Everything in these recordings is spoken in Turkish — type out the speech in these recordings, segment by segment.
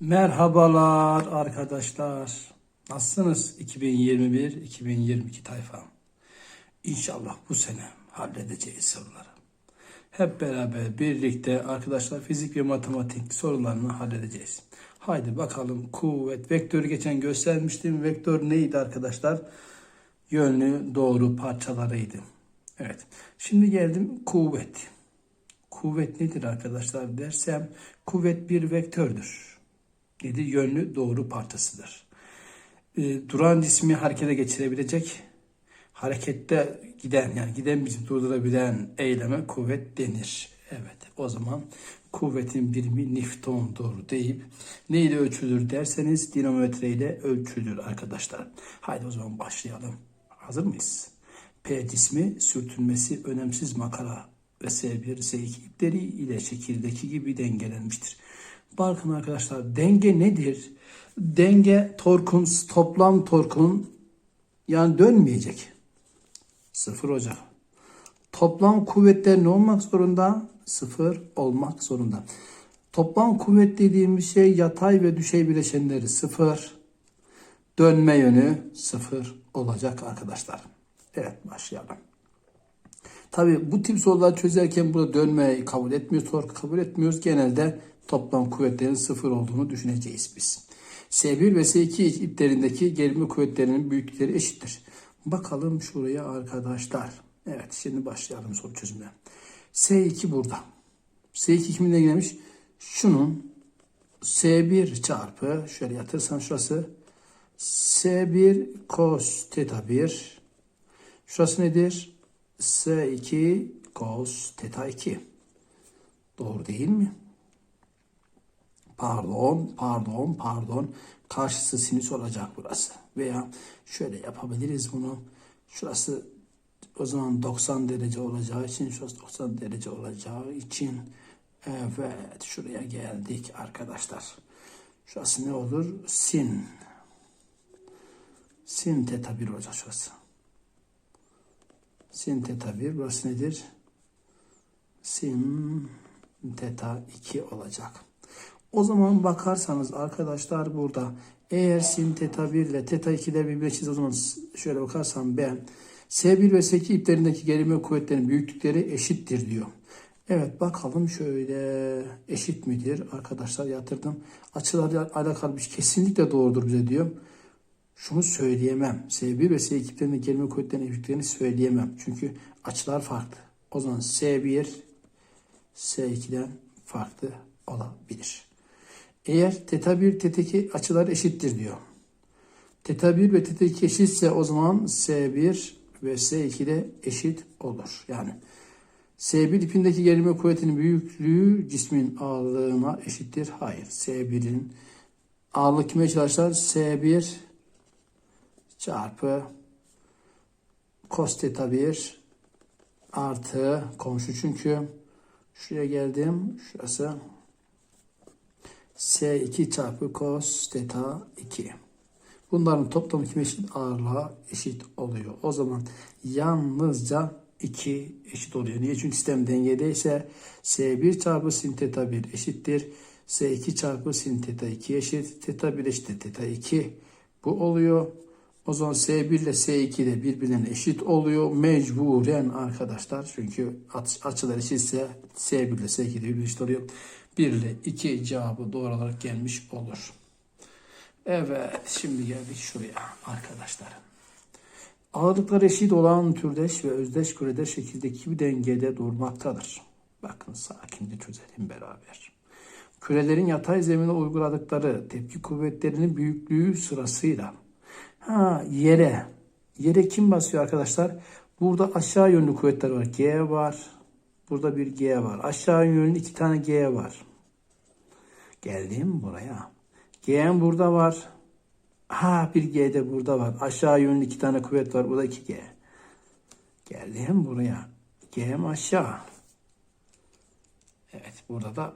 Merhabalar arkadaşlar. Nasılsınız 2021-2022 tayfa? İnşallah bu sene halledeceğiz soruları. Hep beraber birlikte arkadaşlar fizik ve matematik sorularını halledeceğiz. Haydi bakalım kuvvet vektörü geçen göstermiştim. Vektör neydi arkadaşlar? Yönlü doğru parçalarıydı. Evet. Şimdi geldim kuvvet. Kuvvet nedir arkadaşlar dersem kuvvet bir vektördür. Nedir? Yönlü doğru parçasıdır. E, duran cismi harekete geçirebilecek, harekette giden yani giden bizi durdurabilen eyleme kuvvet denir. Evet o zaman kuvvetin birimi Newton'dur deyip neyle ölçülür derseniz dinamometre ile ölçülür arkadaşlar. Haydi o zaman başlayalım. Hazır mıyız? P cismi sürtünmesi önemsiz makara ve S1, S2 ipleri ile şekildeki gibi dengelenmiştir. Bakın arkadaşlar denge nedir? Denge torkun toplam torkun yani dönmeyecek. Sıfır olacak. Toplam kuvvetler ne olmak zorunda? Sıfır olmak zorunda. Toplam kuvvet dediğimiz şey yatay ve düşey bileşenleri sıfır. Dönme yönü sıfır olacak arkadaşlar. Evet başlayalım. Tabi bu tip soruları çözerken burada dönmeyi kabul etmiyoruz, torku kabul etmiyoruz. Genelde toplam kuvvetlerin sıfır olduğunu düşüneceğiz biz. S1 ve S2 iplerindeki gerilme kuvvetlerinin büyüklükleri eşittir. Bakalım şuraya arkadaşlar. Evet şimdi başlayalım soru çözümüne. S2 burada. S2 kiminle gelmiş? Şunun S1 çarpı şöyle yatırsan şurası S1 cos theta 1 Şurası nedir? S2 cos theta 2. Doğru değil mi? Pardon, pardon, pardon. Karşısı sinüs olacak burası. Veya şöyle yapabiliriz bunu. Şurası o zaman 90 derece olacağı için, şurası 90 derece olacağı için evet şuraya geldik arkadaşlar. Şurası ne olur? Sin. Sin teta 1 olacak şurası. Sin teta 1 burası nedir? Sin teta 2 olacak. O zaman bakarsanız arkadaşlar burada eğer sin teta 1 ile teta 2'de birbirine o zaman şöyle bakarsam ben S1 ve S2 iplerindeki gerilme kuvvetlerinin büyüklükleri eşittir diyor. Evet bakalım şöyle eşit midir arkadaşlar yatırdım. Açılarla alakalı bir şey kesinlikle doğrudur bize diyor. Şunu söyleyemem. S1 ve S2 iplerindeki gerilme kuvvetlerinin büyüklüklerini söyleyemem. Çünkü açılar farklı. O zaman S1 S2'den farklı olabilir. Eğer teta 1 teta 2 açılar eşittir diyor. Teta 1 ve teta 2 eşitse o zaman S1 ve S2 de eşit olur. Yani S1 ipindeki gerilme kuvvetinin büyüklüğü cismin ağırlığına eşittir. Hayır. S1'in ağırlığı kime çalışır? S1 çarpı cos theta 1 artı komşu çünkü şuraya geldim. Şurası S2 çarpı cos theta 2. Bunların toplamı kime eşit? Ağırlığa eşit oluyor. O zaman yalnızca 2 eşit oluyor. Niye? Çünkü sistem dengedeyse S1 çarpı sin theta 1 eşittir. S2 çarpı sin theta 2 eşit. Theta 1 eşittir theta 2. Bu oluyor. O zaman S1 ile S2 de birbirine eşit oluyor. Mecburen arkadaşlar. Çünkü açılar eşitse S1 ile S2 de birbirine eşit oluyor. 1 ile 2 cevabı doğru olarak gelmiş olur. Evet şimdi geldik şuraya arkadaşlar. Ağırlıklar eşit olan türdeş ve özdeş kürede şekildeki bir dengede durmaktadır. Bakın sakince çözelim beraber. Kürelerin yatay zemine uyguladıkları tepki kuvvetlerinin büyüklüğü sırasıyla ha yere yere kim basıyor arkadaşlar? Burada aşağı yönlü kuvvetler var. G var. Burada bir G var. Aşağı yönlü iki tane G var. Geldim buraya. G'm burada var. Ha bir G de burada var. Aşağı yönlü iki tane kuvvet var. Burada iki G. Geldim buraya. G'm aşağı. Evet burada da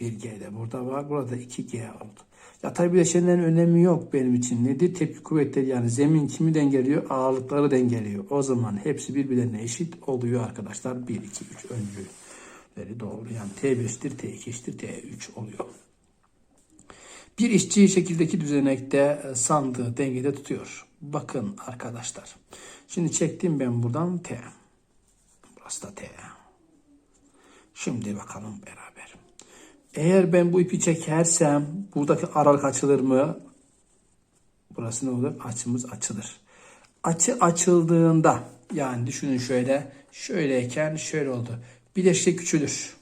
bir G de burada var. Burada iki G oldu. Yatay bileşenlerin önemi yok benim için. Nedir? Tepki kuvvetleri yani zemin kimi dengeliyor? Ağırlıkları dengeliyor. O zaman hepsi birbirlerine eşit oluyor arkadaşlar. 1, 2, 3 öncüleri doğru. Yani T1 eşittir, T2 eşittir, T3 oluyor. Bir işçi şekildeki düzenekte e, sandığı dengede tutuyor. Bakın arkadaşlar. Şimdi çektim ben buradan T. Burası da T. Şimdi bakalım beraber. Eğer ben bu ipi çekersem buradaki aralık açılır mı? Burası ne olur? Açımız açılır. Açı açıldığında yani düşünün şöyle şöyleyken şöyle oldu. Bileşke küçülür.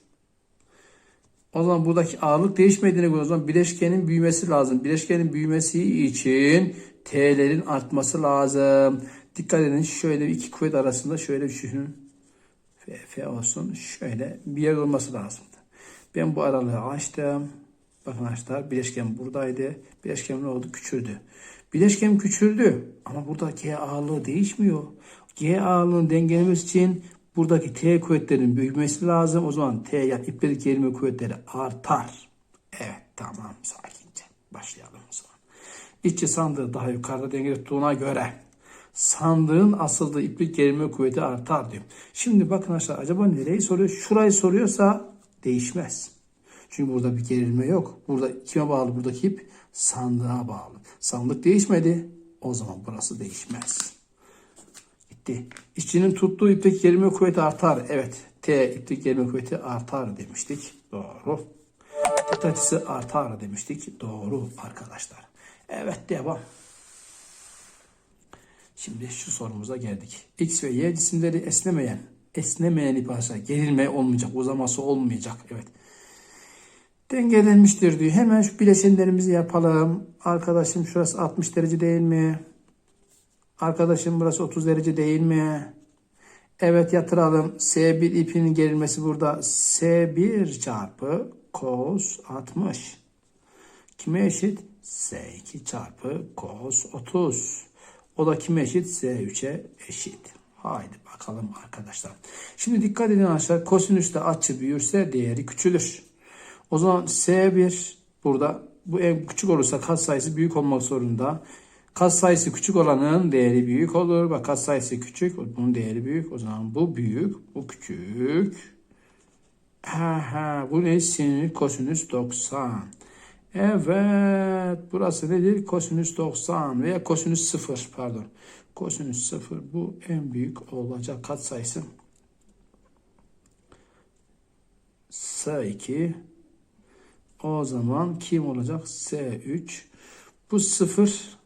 O zaman buradaki ağırlık değişmediğine göre o zaman bileşkenin büyümesi lazım. Bileşkenin büyümesi için T'lerin artması lazım. Dikkat edin şöyle iki kuvvet arasında şöyle düşünün. F, F olsun. Şöyle bir yer olması lazımdı. Ben bu aralığı açtım. Bakın arkadaşlar bileşken buradaydı. Bileşken ne oldu? Küçüldü. Bileşken küçüldü. Ama burada G ağırlığı değişmiyor. G ağırlığını dengelemesi için buradaki T kuvvetlerin büyümesi lazım. O zaman T yani ipleri gerilme kuvvetleri artar. Evet tamam sakince. Başlayalım o zaman. İççi sandığı daha yukarıda dengede tuttuğuna göre sandığın asıldığı iplik gerilme kuvveti artar diyor. Şimdi bakın arkadaşlar acaba nereyi soruyor? Şurayı soruyorsa değişmez. Çünkü burada bir gerilme yok. Burada kime bağlı buradaki ip? Sandığa bağlı. Sandık değişmedi. O zaman burası değişmez. Gitti. İşçinin tuttuğu iplik gerilme kuvveti artar. Evet. T iplik gerilme kuvveti artar demiştik. Doğru. Tet açısı artar demiştik. Doğru arkadaşlar. Evet devam. Şimdi şu sorumuza geldik. X ve Y cisimleri esnemeyen, esnemeyen ip arkadaşlar gerilme olmayacak, uzaması olmayacak. Evet. Dengelenmiştir diyor. Hemen şu bileşenlerimizi yapalım. Arkadaşım şurası 60 derece değil mi? Arkadaşım burası 30 derece değil mi? Evet yatıralım. S1 ipinin gerilmesi burada. S1 çarpı cos 60. Kime eşit? S2 çarpı cos 30. O da kime eşit? S3'e eşit. Haydi bakalım arkadaşlar. Şimdi dikkat edin arkadaşlar. Kosinüste açı büyürse değeri küçülür. O zaman S1 burada bu en küçük olursa kat sayısı büyük olmak zorunda. Kat sayısı küçük olanın değeri büyük olur. Bak kat sayısı küçük, bunun değeri büyük. O zaman bu büyük, bu küçük. Ha ha, bu ne? Sinir kosinüs 90. Evet, burası nedir? Kosinüs 90 veya kosinüs 0 pardon. Kosinüs 0 bu en büyük olacak kat sayısı. S2 o zaman kim olacak? S3 bu 0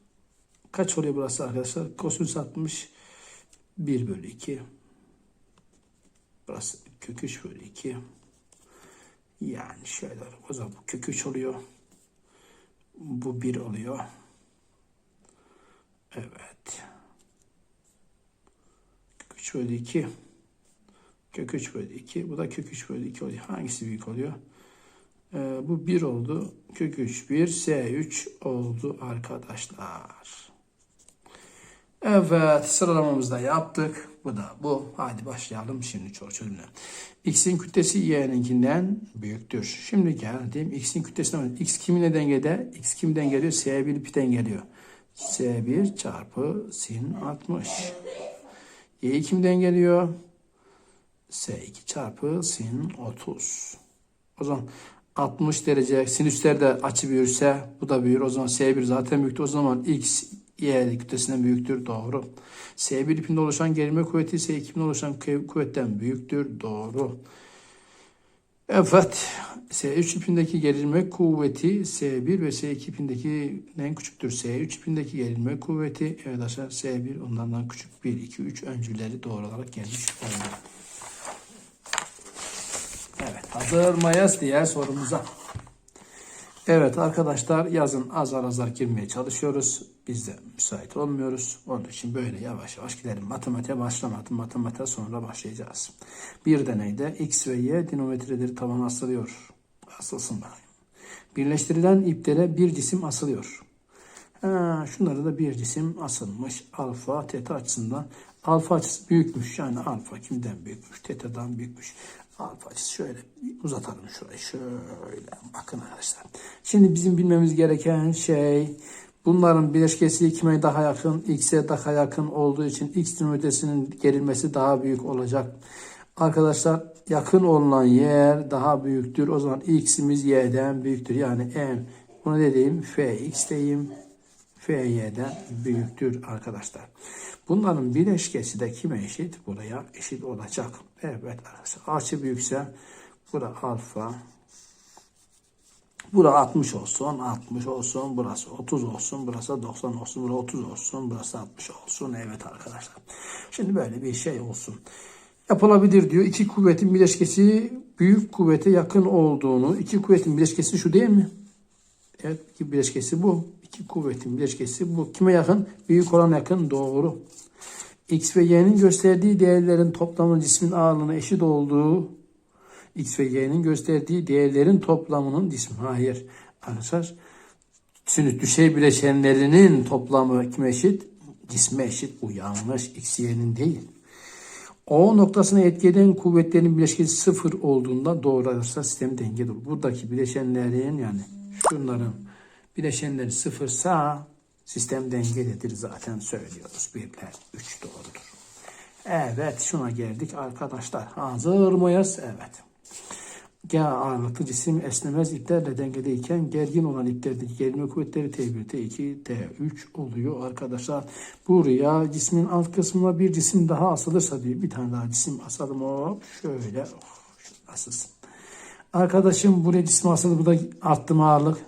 kaç oluyor burası arkadaşlar? Kosinüs 60 1 bölü 2 burası kök 3 bölü 2 yani şöyle o zaman bu kök 3 oluyor. Bu 1 oluyor. Evet. Kök 3 bölü 2. Kök 3 bölü 2. Bu da kök 3 bölü 2 oluyor. Hangisi büyük oluyor? Ee, bu 1 oldu. Kök 3 1. S3 oldu arkadaşlar. Evet sıralamamızı da yaptık. Bu da bu. Hadi başlayalım şimdi çözümüne. X'in kütlesi Y'ninkinden büyüktür. Şimdi geldim X'in kütlesine. X kimin dengede? X kimden geliyor? S1 piden geliyor. S1 çarpı sin 60. Y kimden geliyor? S2 çarpı sin 30. O zaman 60 derece sinüsler de açı büyürse bu da büyür. O zaman S1 zaten büyüktü. O zaman X Y kütlesinden büyüktür. Doğru. S1 ipinde oluşan gerilme kuvveti S2 ipinde oluşan kuvvetten büyüktür. Doğru. Evet. S3 ipindeki gerilme kuvveti S1 ve S2 ipindeki en küçüktür. S3 ipindeki gerilme kuvveti evet arkadaşlar S1 onlardan küçük 1, 2, 3 öncüleri doğru olarak gelmiş oldu. Evet. Hazır mayas diğer sorumuza. Evet arkadaşlar yazın azar azar girmeye çalışıyoruz. Biz de müsait olmuyoruz. Onun için böyle yavaş yavaş gidelim. Matematiğe başlamadım. Matematiğe sonra başlayacağız. Bir deneyde x ve y dinometreleri tavan asılıyor. Asılsın bakayım. Birleştirilen iplere bir cisim asılıyor. Ha, şunları da bir cisim asılmış. Alfa, teta açısından. Alfa açısı büyükmüş. Yani alfa kimden büyükmüş? Teta'dan büyükmüş. Alfa açısı şöyle uzatalım şurayı. Şöyle bakın arkadaşlar. Şimdi bizim bilmemiz gereken şey bunların bileşkesi kime daha yakın? X'e daha yakın olduğu için X ünitesinin gerilmesi daha büyük olacak. Arkadaşlar yakın olunan yer daha büyüktür. O zaman X'imiz Y'den büyüktür. Yani en Bunu dediğim fx diyeyim. Fy'den büyüktür arkadaşlar. Bunların bileşkesi de kime eşit? Buraya eşit olacak. Evet arkadaşlar. Açı büyükse bura alfa. Bura 60 olsun, 60 olsun, burası 30 olsun, burası 90 olsun, burası 30 olsun, burası 60 olsun. Evet arkadaşlar. Şimdi böyle bir şey olsun. Yapılabilir diyor. İki kuvvetin bileşkesi büyük kuvvete yakın olduğunu. iki kuvvetin bileşkesi şu değil mi? Evet, iki bileşkesi bu. İki kuvvetin bileşkesi bu. Kime yakın? Büyük olan yakın. Doğru. X ve Y'nin gösterdiği değerlerin toplamı cismin ağırlığına eşit olduğu X ve Y'nin gösterdiği değerlerin toplamının cismi. Hayır. Arkadaşlar şimdi düşey bileşenlerinin toplamı kime eşit? Cisme eşit. Bu yanlış. X, Y'nin değil. O noktasına etki kuvvetlerin bileşkesi sıfır olduğunda doğrularsa sistem dengede olur. Buradaki bileşenlerin yani şunların bileşenleri sıfırsa sistem dengededir zaten söylüyoruz. Birler üç doğrudur. Evet şuna geldik arkadaşlar. Hazır mıyız? Evet. G ağırlıklı cisim esnemez iplerle dengedeyken gergin olan iplerdeki gerilme kuvvetleri T1, T2, T3 oluyor arkadaşlar. Buraya cismin alt kısmına bir cisim daha asılırsa diyor. Bir tane daha cisim asalım hop şöyle. Oh, asılsın. Arkadaşım buraya cisim asıldı. Burada arttı mı ağırlık?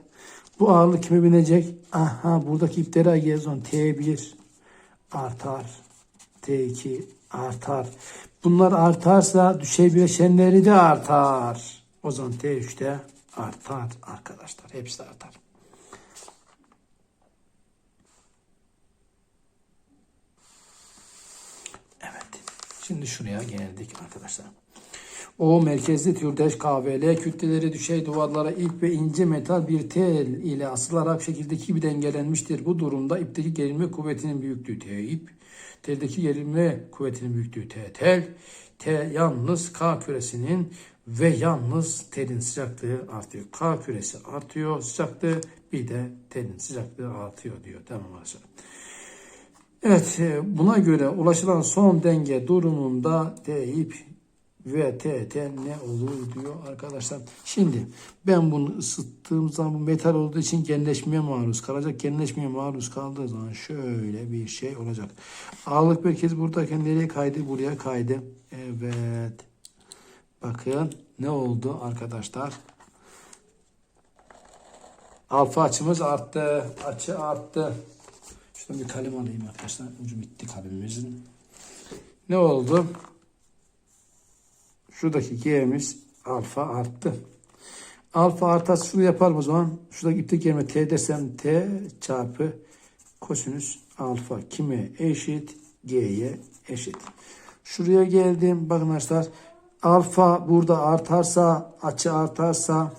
Bu ağırlık kime binecek? Aha buradaki iplere gelson T1 artar. T2 artar. Bunlar artarsa düşey bileşenleri de artar. O zaman T3'te artar arkadaşlar. Hepsi artar. Evet. Şimdi şuraya geldik arkadaşlar. O merkezli türdeş KVL kütleleri düşey duvarlara ip ve ince metal bir tel ile asılarak şekildeki gibi dengelenmiştir. Bu durumda ipteki gerilme kuvvetinin büyüklüğü T ip, teldeki gerilme kuvvetinin büyüklüğü T tel, T yalnız K küresinin ve yalnız telin sıcaklığı artıyor. K küresi artıyor sıcaklığı bir de telin sıcaklığı artıyor diyor. Tamam arkadaşlar. Evet e, buna göre ulaşılan son denge durumunda T ip ve TT ne olur diyor arkadaşlar. Şimdi ben bunu ısıttığım zaman bu metal olduğu için genleşmeye maruz kalacak. Genleşmeye maruz kaldığı zaman şöyle bir şey olacak. Ağırlık merkezi buradayken nereye kaydı? Buraya kaydı. Evet. Bakın ne oldu arkadaşlar? Alfa açımız arttı. Açı arttı. Şuradan bir kalem alayım arkadaşlar. Ucu bitti kalemimizin. Ne oldu? Şuradaki G'miz alfa arttı. Alfa artarsa şunu yapalım o zaman. Şuradaki ipte gelme T desem T çarpı kosinüs alfa kime eşit? G'ye eşit. Şuraya geldim. Bakın arkadaşlar. Alfa burada artarsa, açı artarsa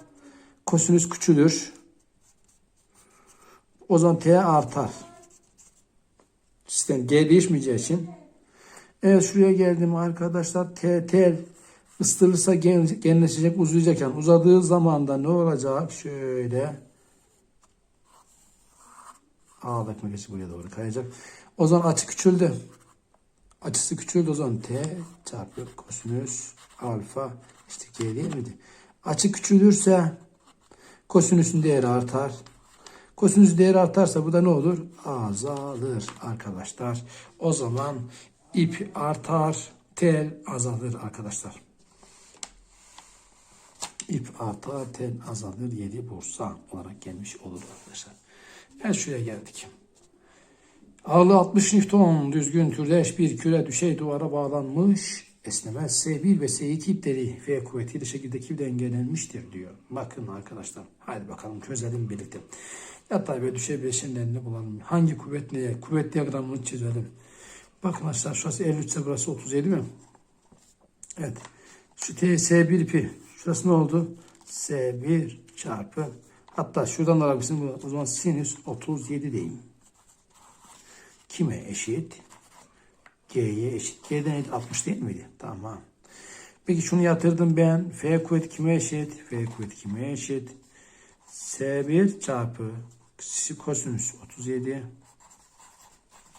kosinüs küçülür. O zaman T artar. Sistem G değişmeyeceği için. Evet şuraya geldim arkadaşlar. T, T ısıtılırsa gen, genleşecek, uzayacak. Uzadığı zaman da ne olacak? Şöyle ağırlık merkezi buraya doğru kayacak. O zaman açı küçüldü. Açısı küçüldü o zaman T çarpı kosinüs alfa işte G değil miydi? Açı küçülürse kosinüsün değeri artar. Kosinüs değeri artarsa bu da ne olur? Azalır arkadaşlar. O zaman ip artar, tel azalır arkadaşlar. İp artar, tel azalır. 7 bursa olarak gelmiş olur arkadaşlar. Evet şuraya geldik. Ağırlığı 60 Newton düzgün türdeş bir küre düşey duvara bağlanmış. Esnemez S1 ve S2 ipleri V kuvvetiyle şekildeki dengelenmiştir diyor. Bakın arkadaşlar. Haydi bakalım çözelim birlikte. Yatay ve düşey bileşenlerini bulalım. Hangi kuvvet neye? Kuvvet diyagramını çizelim. Bakın arkadaşlar şurası 53 ise burası 37 mi? Evet. Şu T, S1 ipi. Şurası ne oldu? S1 çarpı. Hatta şuradan da alabilirsin. O zaman sinüs 37 diyeyim. Kime eşit? G'ye eşit. G'den eşit 60 değil miydi? Tamam. Peki şunu yatırdım ben. F kuvveti kime eşit? F kuvveti kime eşit? S1 çarpı kosinüs 37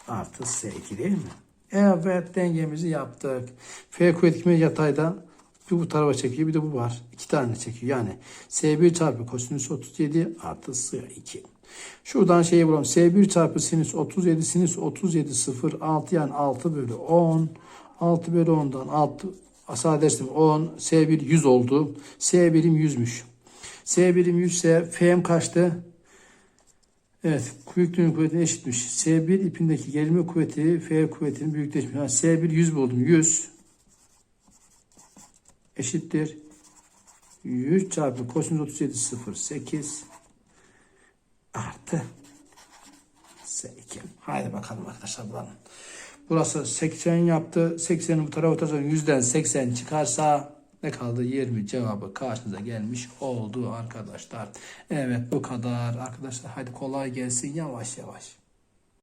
artı S2 değil mi? Evet dengemizi yaptık. F kuvveti kime yatayda? Bir bu tarafa çekiyor bir de bu var. İki tane çekiyor. Yani S1 çarpı kosinüs 37 artı S 2. Şuradan şeyi bulalım. S1 çarpı sinüs 37 sinüs 37 0 6 yani 6 bölü 10. 6 bölü 10'dan 6 sadeleştim 10. S1 100 oldu. S birim 100'müş. S birim 100 ise F'm kaçtı? Evet, büyüklüğünün kuvvetine eşitmiş. S1 ipindeki gerilme kuvveti F kuvvetinin büyükleşmiş. Yani S1 100 buldum. 100 eşittir. 100 çarpı kosinüs 37 0 8 artı S2. Haydi bakalım arkadaşlar bulalım. Burası 80 yaptı. 80'i bu tarafa atarsan 100'den 80 çıkarsa ne kaldı? 20 cevabı karşınıza gelmiş oldu arkadaşlar. Evet bu kadar arkadaşlar. Hadi kolay gelsin yavaş yavaş.